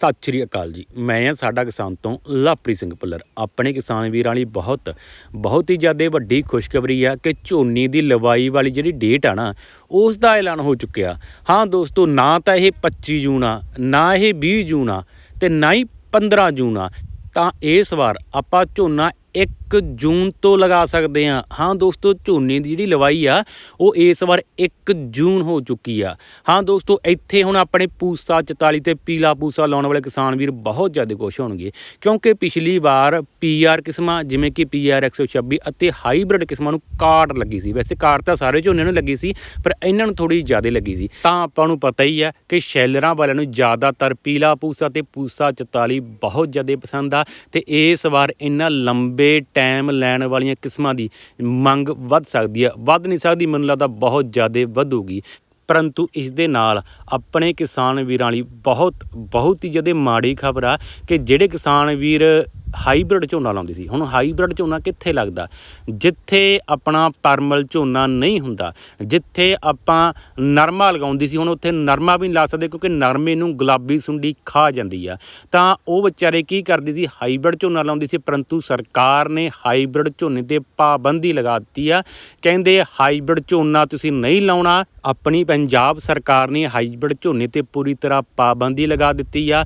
ਸਤਿ ਸ਼੍ਰੀ ਅਕਾਲ ਜੀ। ਮੈਂ ਆ ਸਾਡਾ ਕਿਸਾਨ ਤੋਂ ਲਾਪਰੀ ਸਿੰਘ ਪੁੱਲਰ ਆਪਣੇ ਕਿਸਾਨ ਵੀਰਾਂ ਲਈ ਬਹੁਤ ਬਹੁਤ ਹੀ ਜ਼ਿਆਦਾ ਵੱਡੀ ਖੁਸ਼ਖਬਰੀ ਆ ਕਿ ਝੋਨੇ ਦੀ ਲਵਾਈ ਵਾਲੀ ਜਿਹੜੀ ਡੇਟ ਆ ਨਾ, ਉਸ ਦਾ ਐਲਾਨ ਹੋ ਚੁੱਕਿਆ। ਹਾਂ ਦੋਸਤੋ, ਨਾ ਤਾਂ ਇਹ 25 ਜੂਨ ਆ, ਨਾ ਇਹ 20 ਜੂਨ ਆ ਤੇ ਨਾ ਹੀ 15 ਜੂਨ ਆ। ਤਾਂ ਇਸ ਵਾਰ ਆਪਾਂ ਝੋਨਾ 1 ਜੂਨ ਤੋਂ ਲਗਾ ਸਕਦੇ ਹਾਂ। ਹਾਂ ਦੋਸਤੋ, ਝੋਨੇ ਦੀ ਜਿਹੜੀ ਲਵਾਈ ਆ, ਉਹ ਇਸ ਵਾਰ 1 ਜੂਨ ਹੋ ਚੁੱਕੀ ਆ। ਹਾਂ ਦੋਸਤੋ, ਇੱਥੇ ਹੁਣ ਆਪਣੇ ਪੂਸਾ 44 ਤੇ ਪੀਲਾ ਪੂਸਾ ਲਾਉਣ ਵਾਲੇ ਕਿਸਾਨ ਵੀਰ ਬਹੁਤ ਜ਼ਿਆਦਾ ਖੁਸ਼ ਹੋਣਗੇ। ਕਿਉਂਕਿ ਪਿਛਲੀ ਵਾਰ ਪੀਆਰ ਕਿਸਮਾਂ, ਜਿਵੇਂ ਕਿ ਪੀਆਰ 126 ਅਤੇ ਹਾਈਬ੍ਰਿਡ ਕਿਸਮਾਂ ਨੂੰ ਕਾਟ ਲੱਗੀ ਸੀ। ਵੈਸੇ ਕਾਟ ਤਾਂ ਸਾਰੇ ਝੋਨੇ ਨੂੰ ਲੱਗੀ ਸੀ, ਪਰ ਇਹਨਾਂ ਨੂੰ ਥੋੜੀ ਜ਼ਿਆਦਾ ਲੱਗੀ ਸੀ। ਤਾਂ ਆਪਾਂ ਨੂੰ ਪਤਾ ਹੀ ਆ ਕਿ ਸ਼ੈਲਰਾਂ ਵਾਲਿਆਂ ਨੂੰ ਜ਼ਿਆਦਾਤਰ ਪੀਲਾ ਪੂਸਾ ਤੇ ਪੂਸਾ 44 ਬਹੁਤ ਜ਼ਿਆਦਾ ਪਸੰਦ ਆ ਤੇ ਇਸ ਵਾਰ ਇਹਨਾਂ ਲੰਬੇ ਟਾਈਮ ਲੈਣ ਵਾਲੀਆਂ ਕਿਸਮਾਂ ਦੀ ਮੰਗ ਵੱਧ ਸਕਦੀ ਹੈ। ਵੱਧ ਨਹੀਂ ਸਕਦੀ, ਮੈਨੂੰ ਲੱਗਦਾ ਬਹੁਤ ਜ਼ਿਆਦਾ ਵਧੂਗੀ। ਪਰੰਤੂ ਇਸ ਦੇ ਨਾਲ ਆਪਣੇ ਕਿਸਾਨ ਵੀਰਾਂ ਲਈ ਬਹੁਤ ਬਹੁਤ ਹੀ ਜ਼ਿਆਦਾ ਮਾੜੀ ਖਬਰ ਆ ਕਿ ਜਿਹੜੇ ਕਿਸਾਨ ਵੀਰ ਹਾਈਬ੍ਰਿਡ ਝੋਨਾ ਲਾਉਂਦੀ ਸੀ। ਹੁਣ ਹਾਈਬ੍ਰਿਡ ਝੋਨਾ ਕਿੱਥੇ ਲੱਗਦਾ? ਜਿੱਥੇ ਆਪਣਾ ਪਰਮਲ ਝੋਨਾ ਨਹੀਂ ਹੁੰਦਾ, ਜਿੱਥੇ ਆਪਾਂ ਨਰਮਾ ਲਗਾਉਂਦੀ ਸੀ, ਹੁਣ ਉੱਥੇ ਨਰਮਾ ਵੀ ਨਹੀਂ ਲਾ ਸਕਦੇ ਕਿਉਂਕਿ ਨਰਮੇ ਨੂੰ ਗੁਲਾਬੀ ਸੁੰਡੀ ਖਾ ਜਾਂਦੀ ਆ। ਤਾਂ ਉਹ ਵਿਚਾਰੇ ਕੀ ਕਰਦੇ ਸੀ? ਹਾਈਬ੍ਰਿਡ ਝੋਨਾ ਲਾਉਂਦੀ ਸੀ, ਪਰੰਤੂ ਸਰਕਾਰ ਨੇ ਹਾਈਬ੍ਰਿਡ ਝੋਨੇ ਤੇ ਪਾਬੰਦੀ ਲਗਾ ਦਿੱਤੀ ਆ। ਕਹਿੰਦੇ ਹਾਈਬ੍ਰਿਡ ਝੋਨਾ ਤੁਸੀਂ ਨਹੀਂ ਲਾਉਣਾ, ਆਪਣੀ ਪੰਜਾਬ ਸਰਕਾਰ ਨੇ ਹਾਈਬ੍ਰਿਡ ਝੋਨੇ ਤੇ ਪੂਰੀ ਤਰ੍ਹਾਂ ਪਾਬੰਦੀ ਲਗਾ ਦਿੱਤੀ ਆ।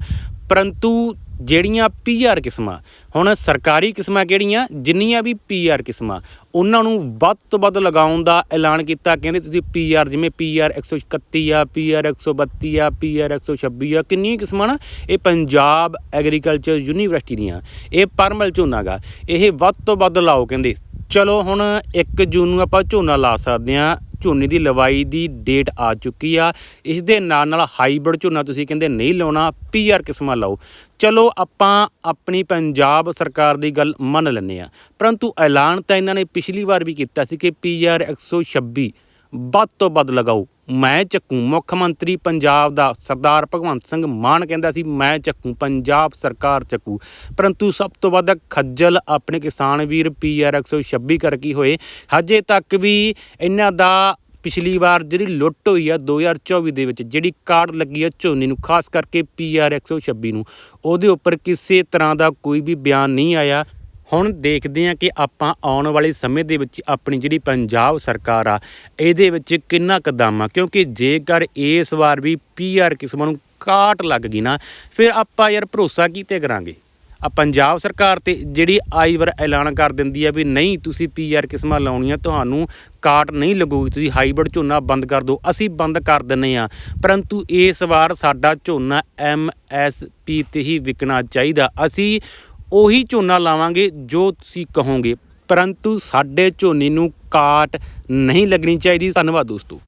ਪਰੰਤੂ ਜਿਹੜੀਆਂ ਪੀਆਰ ਕਿਸਮਾਂ, ਹੁਣ ਸਰਕਾਰੀ ਕਿਸਮਾਂ ਕਿਹੜੀਆਂ, ਜਿੰਨੀਆਂ ਵੀ ਪੀਆਰ ਕਿਸਮਾਂ, ਉਹਨਾਂ ਨੂੰ ਵੱਧ ਤੋਂ ਵੱਧ ਲਗਾਉਣ ਦਾ ਐਲਾਨ ਕੀਤਾ, ਕਹਿੰਦੇ ਤੁਸੀਂ ਪੀਆਰ ਜਿਵੇਂ ਪੀਆਰ 131 ਆ ਪੀਆਰ 132 ਆ ਪੀਆਰ 126 ਆ, ਕਿੰਨੀਆਂ ਕਿਸਮਾਂ ਨਾ, ਇਹ ਪੰਜਾਬ ਐਗਰੀਕਲਚਰ ਯੂਨੀਵਰਸਿਟੀ ਦੀਆਂ, ਇਹ ਪਰਮਲ ਝੋਨਾ ਗਾ, ਇਹ ਵੱਧ ਤੋਂ ਵੱਧ ਲਾਓ ਕਹਿੰਦੇ। ਚਲੋ ਹੁਣ 1 ਜੂਨ ਨੂੰ ਆਪਾਂ ਝੋਨਾ ਲਾ ਸਕਦੇ ਆ ਝੋਨੇ ਦੀ ਲਵਾਈ ਦੀ ਡੇਟ ਆ ਚੁੱਕੀ ਆ। ਇਸ ਦੇ ਨਾਲ ਨਾਲ ਹਾਈਬ੍ਰਿਡ ਝੋਨਾ ਤੁਸੀਂ ਕਹਿੰਦੇ ਨਹੀਂ ਲਾਉਣਾ ਪੀਆਰ ਕਿਸਮਾਂ ਲਾਓ। ਚਲੋ ਆਪਾਂ ਆਪਣੀ ਪੰਜਾਬ ਸਰਕਾਰ ਦੀ ਗੱਲ ਮੰਨ ਲੈਂਦੇ ਆ ਪਰੰਤੂ ਐਲਾਨ ਤਾਂ ਇਹਨਾਂ ਨੇ ਪਿਛਲੀ ਵਾਰ ਵੀ ਕੀਤਾ ਸੀ ਕਿ ਪੀਆਰ 126 ਵੱਧ ਤੋਂ ਵੱਧ ਲਗਾਓ। ਮੈਂ ਚੱਕੂ ਮੁੱਖ ਮੰਤਰੀ ਪੰਜਾਬ ਦਾ ਸਰਦਾਰ ਭਗਵੰਤ ਸਿੰਘ ਮਾਨ ਕਹਿੰਦਾ ਸੀ, ਮੈਂ ਚੱਕੂ, ਪੰਜਾਬ ਸਰਕਾਰ ਚੱਕੂ। ਪਰੰਤੂ ਸਭ ਤੋਂ ਵੱਧ ਖੱਜਲ ਆਪਣੇ ਕਿਸਾਨ ਵੀਰ ਪੀਆਰ 126 ਕਰ ਕੀ ਹੋਏ। ਹਜੇ ਤੱਕ ਵੀ ਇਹਨਾਂ ਦਾ ਪਿਛਲੀ ਵਾਰ ਜਿਹੜੀ ਲੁੱਟ ਹੋਈ ਆ 2024 ਦੇ ਵਿੱਚ, ਜਿਹੜੀ ਕਾਰਡ ਲੱਗੀ ਆ ਝੋਨੇ ਨੂੰ, ਖਾਸ ਕਰਕੇ ਪੀਆਰ 126 ਨੂੰ, ਉਹਦੇ ਉੱਪਰ ਕਿਸੇ ਤਰ੍ਹਾਂ ਦਾ ਕੋਈ ਵੀ ਬਿਆਨ ਨਹੀਂ ਆਇਆ। ਹੁਣ ਦੇਖਦੇ ਹਾਂ ਕਿ ਆਪਾਂ ਆਉਣ ਵਾਲੇ ਸਮੇਂ ਦੇ ਵਿੱਚ ਆਪਣੀ ਜਿਹੜੀ ਪੰਜਾਬ ਸਰਕਾਰ ਆ, ਇਹਦੇ ਵਿੱਚ ਕਿੰਨਾ ਕਦਮ ਆ, ਕਿਉਂਕਿ ਜੇਕਰ ਇਸ ਵਾਰ ਵੀ ਪੀਆਰ ਕਿਸਮਾਂ ਨੂੰ ਕਾਟ ਲੱਗ ਗਈ ਨਾ, ਫਿਰ ਆਪਾਂ ਯਾਰ ਭਰੋਸਾ ਕੀਤੇ ਕਰਾਂਗੇ? ਪੰਜਾਬ ਸਰਕਾਰ ਤੇ ਜਿਹੜੀ ਆਈ ਵਾਰ ਐਲਾਨ ਕਰ ਦਿੰਦੀ ਹੈ ਵੀ ਨਹੀਂ, ਤੁਸੀਂ ਪੀਆਰ ਕਿਸਮਾਂ ਲਾਉਣੀਆਂ, ਤੁਹਾਨੂੰ ਕਾਟ ਨਹੀਂ ਲੱਗੂਗੀ, ਤੁਸੀਂ ਹਾਈਬ੍ਰਿਡ ਝੋਨਾ ਬੰਦ ਕਰ ਦਿਓ, ਅਸੀਂ ਬੰਦ ਕਰ ਦਿੰਨੇ ਆ ਪਰੰਤੂ ਇਸ ਵਾਰ ਸਾਡਾ ਝੋਨਾ ਐਮਐਸਪੀ ਤੇ ਹੀ ਵਿਕਣਾ ਚਾਹੀਦਾ। ਅਸੀਂ ਉਹੀ ਝੋਨਾ ਲਾਵਾਂਗੇ ਜੋ ਤੁਸੀਂ ਕਹੋਗੇ। ਪਰੰਤੂ ਸਾਡੇ ਝੋਨੇ ਨੂੰ ਕਾਟ ਨਹੀਂ ਲੱਗਣੀ ਚਾਹੀਦੀ। ਧੰਨਵਾਦ ਦੋਸਤੋ।